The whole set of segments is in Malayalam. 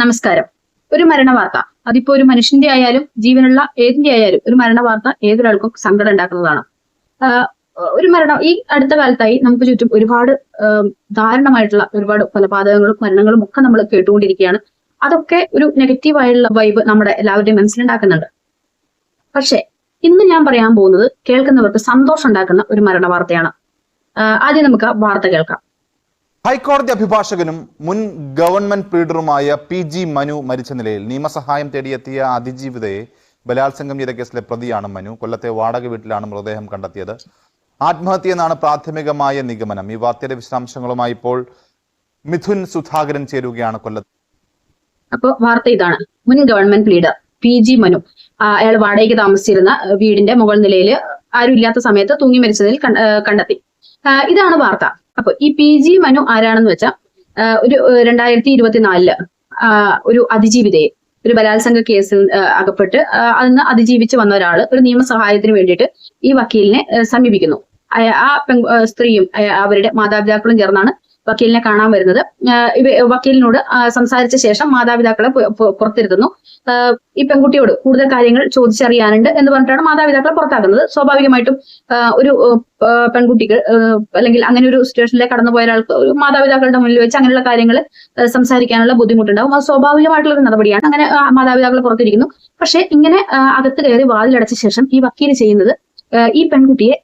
നമസ്കാരം. ഒരു മരണവാർത്ത. അതിപ്പോ ഒരു മനുഷ്യന്റെ ആയാലും ജീവനുള്ള ഏതിന്റെ ആയാലും ഒരു മരണവാർത്ത ഏതൊരാൾക്കും സങ്കടം ഉണ്ടാക്കുന്നതാണ്. ഒരു മരണം ഈ അടുത്ത കാലത്തായി നമുക്ക് ചുറ്റും ഒരുപാട് ദാരുണമായിട്ടുള്ള ഒരുപാട് കൊലപാതകങ്ങളും മരണങ്ങളും ഒക്കെ നമ്മൾ കേട്ടുകൊണ്ടിരിക്കുകയാണ്. അതൊക്കെ ഒരു നെഗറ്റീവായുള്ള വൈബ് നമ്മുടെ എല്ലാവരുടെയും മനസ്സിലുണ്ടാക്കുന്നുണ്ട്. പക്ഷേ ഇന്ന് ഞാൻ പറയാൻ പോകുന്നത് കേൾക്കുന്നവർക്ക് സന്തോഷം ഉണ്ടാക്കുന്ന ഒരു മരണ വാർത്തയാണ് ആദ്യം നമുക്ക് വാർത്ത കേൾക്കാം. ഹൈക്കോടതി അഭിഭാഷകനും മുൻ ഗവൺമെന്റ് പ്രീഡറുമായ പി ജി മനു മരിച്ച നിലയിൽ നിയമസഹായം തേടിയെത്തിയ അതിജീവിതയെ ബലാത്സംഗം ചെയ്ത കേസിലെ പ്രതിയാണ് മനു. കൊല്ലത്തെ വാടക വീട്ടിലാണ് മൃതദേഹം കണ്ടെത്തിയത്. ആത്മഹത്യയെന്നാണ് പ്രാഥമികമായ നിഗമനം. ഈ വാർത്തയുടെ വിശദാംശങ്ങളുമായി ഇപ്പോൾ മിഥുൻ സുധാകരൻ ചേരുകയാണ് കൊല്ലത്ത്. അപ്പോൾ വാർത്ത ഇതാണ്. മുൻ government leader P G Manu അയാൾ വാടകയ്ക്ക് താമസിച്ചിരുന്ന വീടിന്റെ മുകൾ നിലയിൽ ആരും ഇല്ലാത്ത സമയത്ത് തൂങ്ങി മരിച്ചതിൽ കണ്ട- കണ്ടെത്തി. ഇതാണ് വാർത്ത. അപ്പൊ ഈ പി ജി മനു ആരാണെന്ന് വെച്ചാൽ ഒരു രണ്ടായിരത്തി ഇരുപത്തിനാലിൽ ഒരു അതിജീവിതയെ ഒരു ബലാത്സംഗ കേസിൽ അകപ്പെട്ട് അതിന്ന് അതിജീവിച്ച് വന്ന ഒരാൾ ഒരു നിയമസഹായത്തിന് വേണ്ടിയിട്ട് ഈ വക്കീലിനെ സമീപിക്കുന്നു. ആ സ്ത്രീയും അവരുടെ മാതാപിതാക്കളും ചേർന്നാണ് വക്കീലിനെ കാണാൻ വരുന്നത്. വക്കീലിനോട് സംസാരിച്ച ശേഷം മാതാപിതാക്കളെ പുറത്തിരുത്തുന്നു. ഈ പെൺകുട്ടിയോട് കൂടുതൽ കാര്യങ്ങൾ ചോദിച്ചറിയാനുണ്ട് എന്ന് പറഞ്ഞിട്ടാണ് മാതാപിതാക്കളെ പുറത്താക്കുന്നത്. സ്വാഭാവികമായിട്ടും ഒരു പെൺകുട്ടികൾ അല്ലെങ്കിൽ അങ്ങനെ ഒരു സിറ്റുവേഷനിലേക്ക് കടന്നുപോയ ഒരാൾക്ക് ഒരു മാതാപിതാക്കളുടെ മുന്നിൽ വെച്ച് അങ്ങനെയുള്ള കാര്യങ്ങൾ സംസാരിക്കാനുള്ള ബുദ്ധിമുട്ടുണ്ടാവും. അത് സ്വാഭാവികമായിട്ടുള്ള ഒരു നടപടിയാണ്. അങ്ങനെ മാതാപിതാക്കളെ പുറത്തിരിക്കുന്നു. പക്ഷെ ഇങ്ങനെ അകത്ത് കയറി വാതിലടച്ച ശേഷം ഈ വക്കീൽ ചെയ്യുന്നത് ഈ പെൺകുട്ടിയെ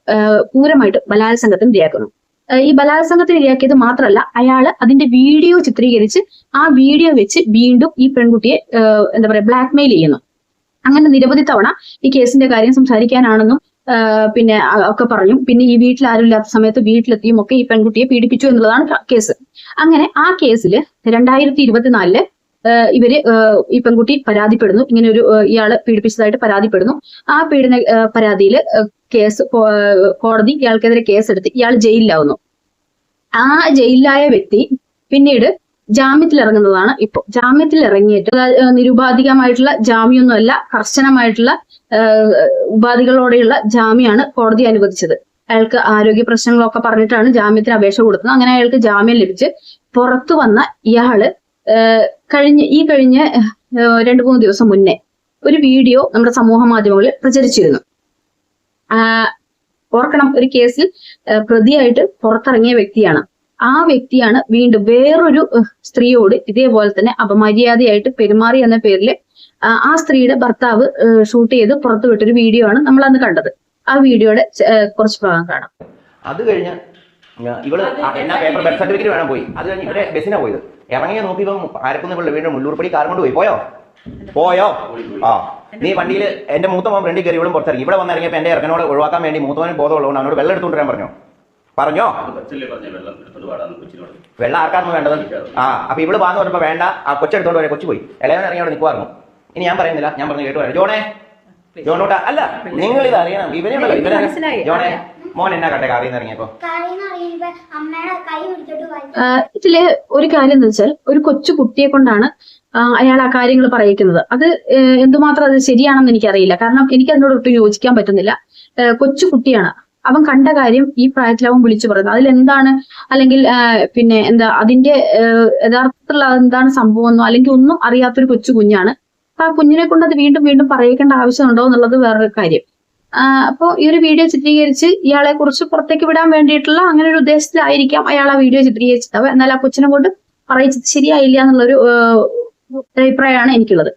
പൂരമായിട്ട് ബലാത്സംഗത്തിന് ഇരയാക്കുന്നു. ഈ ബലാത്സംഗത്തിന് ഇരയാക്കിയത് മാത്രമല്ല അയാൾ അതിന്റെ വീഡിയോ ചിത്രീകരിച്ച് ആ വീഡിയോ വെച്ച് വീണ്ടും ഈ പെൺകുട്ടിയെ എന്താ പറയാ ബ്ലാക്ക്മെയിൽ ചെയ്യുന്നു. അങ്ങനെ നിരവധി തവണ ഈ കേസിന്റെ കാര്യം സംസാരിക്കാനാണെന്നും പിന്നെ ഒക്കെ പറഞ്ഞു. പിന്നെ ഈ വീട്ടിൽ ആരും ഇല്ലാത്ത സമയത്ത് വീട്ടിലെത്തിയും ഒക്കെ ഈ പെൺകുട്ടിയെ പീഡിപ്പിച്ചു എന്നുള്ളതാണ് കേസ്. അങ്ങനെ ആ കേസിൽ രണ്ടായിരത്തി ഇരുപത്തിനാലിൽ ഇവർ ഈ പെൺകുട്ടി പരാതിപ്പെടുന്നു. ഇങ്ങനെ ഒരു ഇയാൾ പീഡിപ്പിച്ചതായിട്ട് പരാതിപ്പെടുന്നു. ആ പീഡന പരാതിയിൽ കേസ് കോടതി ഇയാൾക്കെതിരെ കേസെടുത്ത് ഇയാൾ ജയിലിലാവുന്നു. ആ ജയിലിലായ വ്യക്തി പിന്നീട് ജാമ്യത്തിൽ ഇറങ്ങുന്നതാണ് ഇപ്പോൾ ജാമ്യത്തിൽ ഇറങ്ങിയിട്ട് നിരുപാധികമായിട്ടുള്ള ജാമ്യമൊന്നുമല്ല കർശനമായിട്ടുള്ള ഉപാധികളോടെയുള്ള ജാമ്യമാണ് കോടതി അനുവദിച്ചത്. അയാൾക്ക് ആരോഗ്യ പ്രശ്നങ്ങളൊക്കെ പറഞ്ഞിട്ടാണ് ജാമ്യത്തിന് അപേക്ഷ കൊടുക്കുന്നത് അങ്ങനെ അയാൾക്ക് ജാമ്യം ലഭിച്ച് പുറത്തു വന്ന ഇയാൾ കഴിഞ്ഞ ഈ കഴിഞ്ഞ രണ്ട് മൂന്ന് ദിവസം മുന്നേ ഒരു വീഡിയോ നമ്മുടെ സമൂഹ മാധ്യമങ്ങളിൽ പ്രചരിച്ചിരുന്നു. ഓർക്കണം ഒരു കേസിൽ പ്രതിയായിട്ട് പുറത്തിറങ്ങിയ വ്യക്തിയാണ്. ആ വ്യക്തിയാണ് വീണ്ടും വേറൊരു സ്ത്രീയോട് ഇതേപോലെ തന്നെ അപമര്യാദയായിട്ട് പെരുമാറി എന്ന പേരിൽ ആ സ്ത്രീയുടെ ഭർത്താവ് ഷൂട്ട് ചെയ്ത് പുറത്തുവിട്ടൊരു വീഡിയോ ആണ് നമ്മൾ അന്ന് കണ്ടത്. ആ വീഡിയോയുടെ കുറച്ച് ഭാഗം കാണാം. അത് കഴിഞ്ഞ് ഇവൾ എന്നാ പേപ്പർ ബർത്ത് സർട്ടിഫിക്കറ്റ് വേണം പോയി. അത് കഴിഞ്ഞ് ഇവിടെ ബസ്സിനാ പോയത്. ഇറങ്ങിയ നോക്കി ഇപ്പം ആരക്കുന്ന ഇവിടെ വീണ്ടും മുള്ളൂർപ്പടി കാർ കൊണ്ട് പോയി. പോയോ? പോയോ? ആ. നീ വണ്ടിയിൽ എന്റെ മൂത്ത മോൻ ഫ്രണ്ടിൽ കയറി ഇവളും പുറത്തിറങ്ങി ഇവിടെ വന്നിറങ്ങിയപ്പോൾ എന്റെ ഇറങ്ങനോട് ഒഴിവാക്കാൻ വേണ്ടി മൂത്തവന് ബോധമുള്ളതുകൊണ്ട് അവനോട് വെള്ളം എടുത്തുകൊണ്ട് വരാൻ പറഞ്ഞു. പറഞ്ഞോ? വെള്ളം ആർക്കാർന്നു ആർക്കാണ് വേണ്ടത്? ആ അപ്പൊ ഇവൾ വാന്ന് പറഞ്ഞപ്പോ വേണ്ട. ആ കൊച്ചെടുത്തോണ്ട് വരെ കൊച്ചു പോയി. ഇളയവൻ ഇറങ്ങി അവിടെ നിൽക്കുവായിരുന്നു ഇനി ഞാൻ പറയുന്നില്ല. ഞാൻ പറഞ്ഞു കേട്ടു. ജോണേ? ജോണോട്ടാ അല്ല നിങ്ങൾ ഇത് അറിയണം. ഇവനെ ജോണേ? മോൻ എന്നാ കട്ടെ നിന്ന് ഇറങ്ങിയപ്പോ? ഇതിൽ ഒരു കാര്യം എന്ന് വെച്ചാൽ ഒരു കൊച്ചു കുട്ടിയെ കൊണ്ടാണ് അയാൾ ആ കാര്യങ്ങൾ പറയിക്കുന്നത്. അത് എന്തുമാത്രം അത് ശരിയാണെന്ന് എനിക്കറിയില്ല. കാരണം എനിക്ക് അതിനോട് ഒട്ടും യോജിക്കാൻ പറ്റുന്നില്ല. കൊച്ചു കുട്ടിയാണ്. അവൻ കണ്ട കാര്യം ഈ പ്രായത്തിൽ അവൻ വിളിച്ചു പറയുന്നത് അതിലെന്താണ്? അല്ലെങ്കിൽ പിന്നെ എന്താ അതിന്റെ യഥാർത്ഥത്തിലുള്ള എന്താണ് സംഭവം എന്നോ അല്ലെങ്കിൽ ഒന്നും അറിയാത്തൊരു കൊച്ചു കുഞ്ഞാണ്. അപ്പൊ ആ കുഞ്ഞിനെ കൊണ്ട് അത് വീണ്ടും വീണ്ടും പറയിക്കേണ്ട ആവശ്യമുണ്ടോ എന്നുള്ളത് വേറൊരു കാര്യം. ആഹ് അപ്പോ ഈ ഒരു വീഡിയോ ചിത്രീകരിച്ച് ഇയാളെ കുറിച്ച് പുറത്തേക്ക് വിടാൻ വേണ്ടിയിട്ടുള്ള അങ്ങനെ ഒരു ഉദ്ദേശത്തിലായിരിക്കാം അയാൾ ആ വീഡിയോ ചിത്രീകരിച്ചത്. എന്നാൽ ആ കൊച്ചിനെ കൊണ്ട് പറയിച്ചത് ശരിയായില്ല എന്നുള്ളൊരു അഭിപ്രായമാണ് എനിക്കുള്ളത്.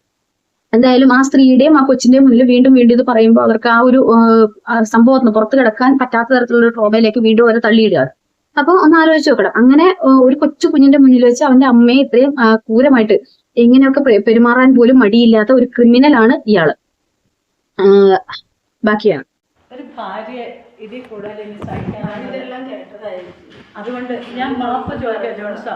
എന്തായാലും ആ സ്ത്രീയുടെയും ആ കൊച്ചിന്റെയും മുന്നിൽ വീണ്ടും വീണ്ടും ഇത് പറയുമ്പോൾ അവർക്ക് ആ ഒരു സംഭവത്തിന് പുറത്ത് കിടക്കാൻ പറ്റാത്ത തരത്തിലുള്ള ട്രോമയിലേക്ക് വീണ്ടും അവരെ തള്ളിയിടുകയാണ് അപ്പൊ ഒന്ന് ആലോചിച്ച് നോക്കണം. അങ്ങനെ ഒരു കൊച്ചു കുഞ്ഞിന്റെ മുന്നിൽ വെച്ച് അവന്റെ അമ്മയെ ഇത്രയും ക്രൂരമായിട്ട് ഇങ്ങനെയൊക്കെ പെരുമാറാൻ പോലും മടിയില്ലാത്ത ഒരു ക്രിമിനലാണ് ഇയാൾ. ബാക്കിയാണ്. ഒരു ഭാര്യ ഇതിൽ കൂടുതൽ ഇതെല്ലാം കേട്ടതായിരിക്കും. അതുകൊണ്ട് ഞാൻ മാപ്പ് ചോദിക്കാം ജോൺസാ.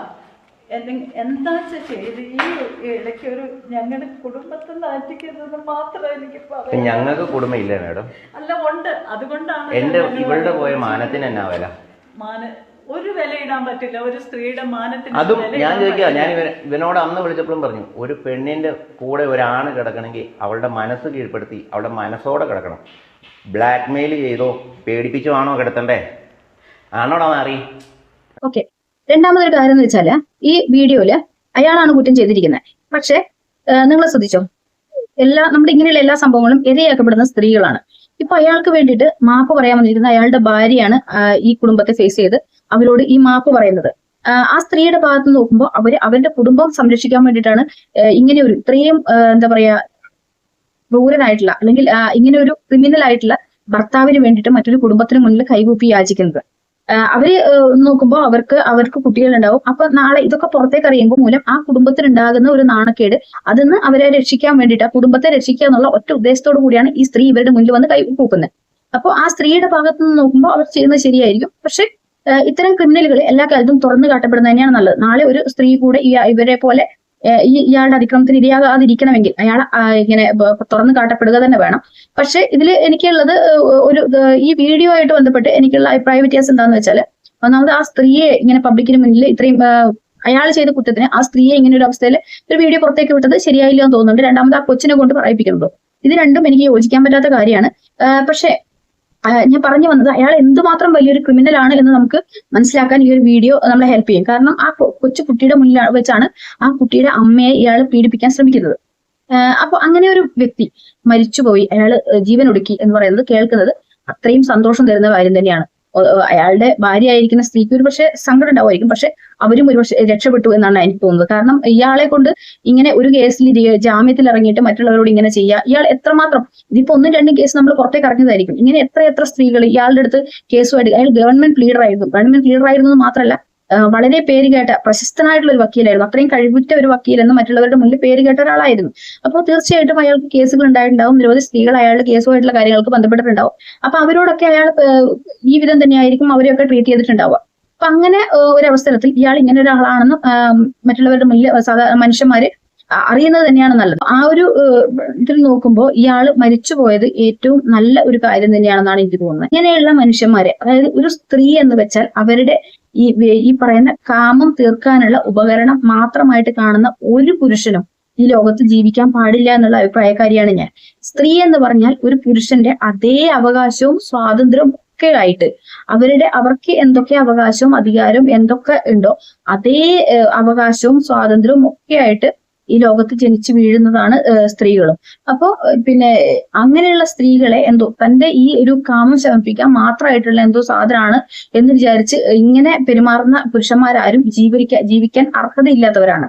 എന്തെങ്കിലും എന്താ ചെയ്ത് ഈ ഇടയ്ക്ക് ഒരു ഞങ്ങളുടെ കുടുംബത്തെ നാറ്റിക്കുന്നത് മാത്രമേ എനിക്ക് പറയാം ഞങ്ങൾക്ക് കുടുംബം ഇല്ല മേഡം? അല്ല ഉണ്ട്. അതുകൊണ്ടാണ് എന്റെ ഇവളുടെ പോയ മാനത്തിന് എന്നാ വില? മാന ഒരു വില ഇടാൻ പറ്റില്ല ഒരു സ്ത്രീയുടെ മാനത്തിന് അതും ഞാൻ ചോദിക്കുക ഞാൻ ഇവൻ ഇവനോട് അന്ന് വിളിച്ചപ്പോഴും പറഞ്ഞു ഒരു പെണ്ണിന്റെ കൂടെ ഒരാണ് കിടക്കണമെങ്കിൽ അവളുടെ മനസ്സ് കീഴ്പ്പെടുത്തി അവളുടെ മനസ്സോടെ കിടക്കണം. ബ്ലാക്ക് മെയിൽ ചെയ്തോ പേടിപ്പിച്ചോ ആണോ കിടത്തണ്ടേ? ആണോടാ മാറി? ഓക്കെ. രണ്ടാമതൊരു കാര്യം എന്ന് വെച്ചാൽ ഈ വീഡിയോയിൽ അയാളാണ് കുറ്റം ചെയ്തിരിക്കുന്നത്. പക്ഷെ നിങ്ങൾ ശ്രദ്ധിച്ചോ? എല്ലാ നമ്മുടെ ഇങ്ങനെയുള്ള എല്ലാ സംഭവങ്ങളും ഇരയാക്കപ്പെടുന്ന സ്ത്രീകളാണ്. ഇപ്പൊ അയാൾക്ക് വേണ്ടിയിട്ട് മാപ്പ് പറയാൻ വന്നിരിക്കുന്ന അയാളുടെ ഭാര്യയാണ് ഈ കുടുംബത്തെ ഫേസ് ചെയ്ത് അവരോട് ഈ മാപ്പ് പറയുന്നത്. ആ, സ്ത്രീയുടെ ഭാഗത്ത് നോക്കുമ്പോൾ അവർ അവരുടെ കുടുംബം സംരക്ഷിക്കാൻ വേണ്ടിയിട്ടാണ് ഇങ്ങനെ ഒരു ഇത്രയും എന്താ പറയാ ക്രൂരനായിട്ടുള്ള അല്ലെങ്കിൽ ഇങ്ങനെ ഒരു ക്രിമിനൽ ആയിട്ടുള്ള ഭർത്താവിന് വേണ്ടിയിട്ട് മറ്റൊരു കുടുംബത്തിന് മുന്നിൽ കൈകൂപ്പി യാചിക്കുന്നത്. അവർ നോക്കുമ്പോൾ അവർക്ക് അവർക്ക് കുട്ടികളുണ്ടാവും. അപ്പൊ നാളെ ഇതൊക്കെ പുറത്തേക്ക് അറിയുമ്പോൾ മൂലം ആ കുടുംബത്തിന് ഉണ്ടാകുന്ന ഒരു നാണക്കേട് അതിന്ന് അവരെ രക്ഷിക്കാൻ വേണ്ടിയിട്ട് ആ കുടുംബത്തെ രക്ഷിക്കുക എന്നുള്ള ഒറ്റ ഉദ്ദേശത്തോടു കൂടിയാണ് ഈ സ്ത്രീ ഇവരുടെ മുന്നിൽ വന്ന് കൈ കൂക്കുന്നത് അപ്പോൾ ആ സ്ത്രീയുടെ ഭാഗത്ത് നിന്ന് നോക്കുമ്പോൾ അവർ ചെയ്യുന്നത് ശരിയായിരിക്കും. പക്ഷെ ഇത്തരം ക്രിമിനലുകൾ എല്ലാ കാലത്തും തുറന്നു കാട്ടപ്പെടുന്നത് തന്നെയാണ് നല്ലത്. നാളെ ഒരു സ്ത്രീ കൂടെ ഈ ഇവരെ പോലെ ഈ ഇയാളുടെ അതിക്രമത്തിന് ഇരയാകാതിരിക്കണമെങ്കിൽ അയാൾ ഇങ്ങനെ തുറന്നു കാട്ടപ്പെടുക തന്നെ വേണം. പക്ഷെ ഇതിൽ എനിക്കുള്ളത് ഒരു ഈ വീഡിയോ ആയിട്ട് ബന്ധപ്പെട്ട് എനിക്കുള്ള അഭിപ്രായ വ്യത്യാസം എന്താണെന്ന് വെച്ചാൽ ഒന്നാമത് ആ സ്ത്രീയെ ഇങ്ങനെ പബ്ലിക്കിന് മുന്നിൽ ഇത്രയും അയാൾ ചെയ്ത കുറ്റത്തിന് ആ സ്ത്രീയെ ഇങ്ങനെ ഒരു അവസ്ഥയിൽ ഒരു വീഡിയോ പുറത്തേക്ക് വിട്ടത് ശരിയായില്ല എന്ന് തോന്നുന്നുണ്ട്. രണ്ടാമത് ആ കൊച്ചിനെ കൊണ്ട് പറയിപ്പിക്കുന്നത് ഇത് രണ്ടും എനിക്ക് യോജിക്കാൻ പറ്റാത്ത കാര്യമാണ്. പക്ഷെ ഞാൻ പറഞ്ഞു വന്നത് അയാൾ എന്തുമാത്രം വലിയൊരു ക്രിമിനൽ ആണ് എന്ന് നമുക്ക് മനസ്സിലാക്കാൻ ഈ ഒരു വീഡിയോ നമ്മളെ ഹെൽപ്പ് ചെയ്യും. കാരണം ആ കൊച്ചു കുട്ടിയുടെ മുന്നിൽ വെച്ചാണ് ആ കുട്ടിയുടെ അമ്മയെ ഇയാൾ പീഡിപ്പിക്കാൻ ശ്രമിക്കുന്നത്. അപ്പൊ അങ്ങനെ ഒരു വ്യക്തി മരിച്ചുപോയി. അയാൾ ജീവൻ ഒടുക്കി എന്ന് പറയുന്നത് കേൾക്കുന്നത് അത്രയും സന്തോഷം തരുന്ന കാര്യം തന്നെയാണ്. അയാളുടെ ഭാര്യ ആയിരിക്കുന്ന സ്ത്രീക്ക് ഒരു പക്ഷേ സങ്കടം ഉണ്ടാവുമായിരിക്കും. പക്ഷെ അവരും ഒരു രക്ഷപ്പെട്ടു എന്നാണ് എനിക്ക് തോന്നുന്നത്. കാരണം ഇയാളെ കൊണ്ട് ഇങ്ങനെ ഒരു കേസിൽ ജാമ്യത്തിൽ ഇറങ്ങിയിട്ട് മറ്റുള്ളവരോട് ഇങ്ങനെ ചെയ്യുക ഇയാൾ എത്രമാത്രം ഇതിപ്പോ ഒന്നും രണ്ടും കേസ് നമ്മൾ പുറത്തേക്ക് ഇറങ്ങിയതായിരിക്കും. ഇങ്ങനെ എത്ര എത്ര സ്ത്രീകൾ ഇയാളുടെ അടുത്ത് കേസുമായിട്ട് അയാൾ ഗവൺമെന്റ് ലീഡർ ആയിരുന്നു. ഗവൺമെന്റ് ലീഡർ ആയിരുന്നു മാത്രമല്ല വളരെ പേര് കേട്ട പ്രശസ്തനായിട്ടുള്ള ഒരു വക്കീലായിരുന്നു. അത്രയും കഴിവുറ്റ ഒരു വക്കീലെന്ന് മറ്റുള്ളവരുടെ മുന്നിൽ പേര് കേട്ട ഒരാളായിരുന്നു. അപ്പോൾ തീർച്ചയായിട്ടും അയാൾക്ക് കേസുകൾ ഉണ്ടായിട്ടുണ്ടാവും. നിരവധി സ്ത്രീകൾ അയാളുടെ കേസുമായിട്ടുള്ള കാര്യങ്ങൾക്ക് ബന്ധപ്പെട്ടിട്ടുണ്ടാവും. അപ്പൊ അവരോടൊക്കെ അയാൾ ഈ വിധം തന്നെയായിരിക്കും അവരെയൊക്കെ ട്രീറ്റ് ചെയ്തിട്ടുണ്ടാവുക. അപ്പൊ അങ്ങനെ ഒരു അവസരത്തിൽ ഇയാൾ ഇങ്ങനെ ഒരാളാണെന്ന് മറ്റുള്ളവരുടെ മുന്നിൽ സാധാരണ മനുഷ്യന്മാര് അറിയുന്നത് തന്നെയാണ് നല്ലത്. ആ ഒരു ഇതിൽ നോക്കുമ്പോൾ ഇയാൾ മരിച്ചുപോയത് ഏറ്റവും നല്ല ഒരു കാര്യം തന്നെയാണെന്നാണ് എനിക്ക് തോന്നുന്നത്. ഇങ്ങനെയുള്ള മനുഷ്യന്മാരെ അതായത് ഒരു സ്ത്രീ എന്ന് വെച്ചാൽ അവരുടെ ഈ ഈ പറയുന്ന കാമം തീർക്കാനുള്ള ഉപകരണം മാത്രമായിട്ട് കാണുന്ന ഒരു പുരുഷനും ഈ ലോകത്ത് ജീവിക്കാൻ പാടില്ല എന്നുള്ള അഭിപ്രായക്കാരിയാണ് ഞാൻ. സ്ത്രീ എന്ന് പറഞ്ഞാൽ ഒരു പുരുഷന്റെ അതേ അവകാശവും സ്വാതന്ത്ര്യവും ഒക്കെ ആയിട്ട് അവരുടെ അവർക്ക് എന്തൊക്കെ അവകാശവും അധികാരവും എന്തൊക്കെ ഉണ്ടോ അതേ അവകാശവും സ്വാതന്ത്ര്യവും ഒക്കെ ആയിട്ട് ഈ ലോകത്ത് ജനിച്ചു വീഴുന്നതാണ് സ്ത്രീകളും. അപ്പോ പിന്നെ അങ്ങനെയുള്ള സ്ത്രീകളെ എന്തോ തന്റെ ഈ ഒരു കാമം ശമിപ്പിക്കാൻ മാത്രമായിട്ടുള്ള എന്തോ സാധനമാണ് എന്ന് വിചാരിച്ച് ഇങ്ങനെ പെരുമാറുന്ന പുരുഷന്മാരാരും ജീവിക്കാൻ ജീവിക്കാൻ അർഹതയില്ലാത്തവരാണ്.